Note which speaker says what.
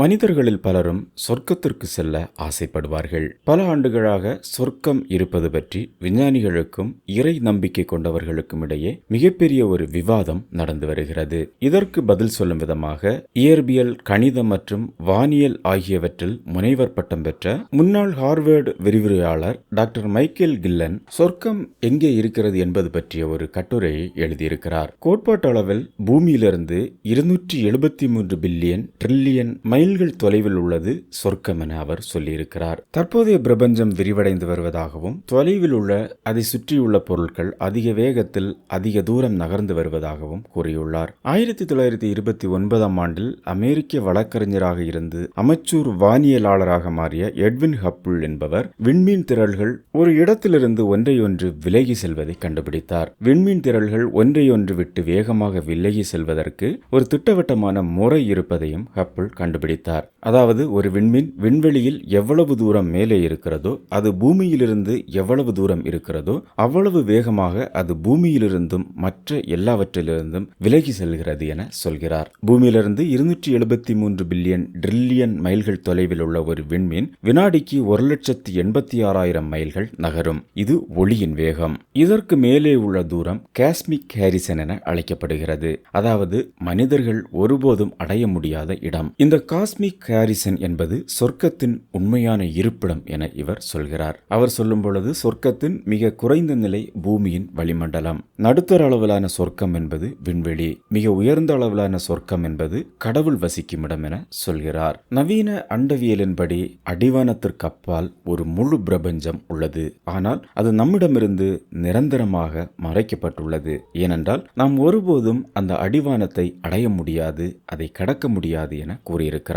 Speaker 1: மனிதர்களில் பலரும் சொர்க்கத்திற்கு செல்ல ஆசைப்படுவார்கள். பல ஆண்டுகளாக சொர்க்கம் இருப்பது பற்றி விஞ்ஞானிகளுக்கும் இறை நம்பிக்கை கொண்டவர்களுக்கும் இடையே மிகப்பெரிய ஒரு விவாதம் நடந்து வருகிறது. இதற்கு பதில் சொல்லும் விதமாக இயற்பியல் கணிதம் மற்றும் வானியல் ஆகியவற்றில் முனைவர் பட்டம் பெற்ற முன்னாள் ஹார்வர்டு விரிவுரையாளர் டாக்டர் மைக்கேல் கில்லன் சொர்க்கம் எங்கே இருக்கிறது என்பது பற்றிய ஒரு கட்டுரையை எழுதியிருக்கிறார். கோட்பாட்டளவில் பூமியிலிருந்து இருநூற்றி எழுபத்தி மூன்று பில்லியன் ட்ரில்லியன் மைல் மைல்கள் தொலைவில் உள்ளது சொர்க்கம் என அவர் சொல்லியிருக்கிறார். தற்போதைய பிரபஞ்சம் விரிவடைந்து வருவதாகவும் தொலைவில் உள்ள அதை சுற்றியுள்ள பொருட்கள் அதிக வேகத்தில் அதிக தூரம் நகர்ந்து வருவதாகவும் கூறியுள்ளார். ஆயிரத்தி தொள்ளாயிரத்தி இருபத்தி ஒன்பதாம் ஆண்டில் அமெரிக்க வழக்கறிஞராக இருந்து அமைச்சூர் வானியலாளராக மாறிய எட்வின் ஹப்புள் என்பவர் விண்மீன் திரள்கள் ஒரு இடத்திலிருந்து ஒன்றையொன்று விலகி செல்வதை கண்டுபிடித்தார். விண்மீன் திரள்கள் ஒன்றையொன்று விட்டு வேகமாக விலகி செல்வதற்கு ஒரு திட்டவட்டமான முறை இருப்பதையும் ஹப்புள் கண்டுபிடித்தார். அதாவது ஒரு விண்மீன் விண்வெளியில் எவ்வளவு தூரம் மேலே இருக்கிறதோ அது பூமியிலிருந்து எவ்வளவு தூரம் இருக்கிறதோ அவ்வளவு வேகமாக அது பூமியிலிருந்தும் மற்ற எல்லாவற்றிலிருந்தும் விலகி செல்கிறது என சொல்கிறார். பூமியிலிருந்து இருநூற்றி எழுபத்தி மூன்று பில்லியன் ட்ரில்லியன் மைல்கள் தொலைவில் உள்ள ஒரு விண்மீன் வினாடிக்கு ஒரு லட்சத்தி எண்பத்தி ஆறாயிரம் மைல்கள் நகரும். இது ஒளியின் வேகம். இதற்கு மேலே உள்ள தூரம் காஸ்மிக் ஹாரிசன் என அழைக்கப்படுகிறது. அதாவது மனிதர்கள் ஒருபோதும் அடைய முடியாத இடம். இந்த காஸ்மிக் ஹாரிசன் என்பது சொர்க்கத்தின் உண்மையான இருப்பிடம் என இவர் சொல்கிறார். அவர் சொல்லும் பொழுது சொர்க்கத்தின் மிக குறைந்த நிலை பூமியின் வளிமண்டலம். நடுத்தர அளவிலான சொர்க்கம் என்பது விண்வெளி. மிக உயர்ந்த அளவிலான சொர்க்கம் என்பது கடவுள் வசிக்கும் இடம் என சொல்கிறார். நவீன அண்டவியலின்படி அடிவானத்திற்கு அப்பால் ஒரு முழு பிரபஞ்சம் உள்ளது. ஆனால் அது நம்மிடமிருந்து நிரந்தரமாக மறைக்கப்பட்டுள்ளது. ஏனென்றால் நாம் ஒருபோதும் அந்த அடிவானத்தை அடைய முடியாது அதை கடக்க முடியாது என கூறியிருக்கிறார்.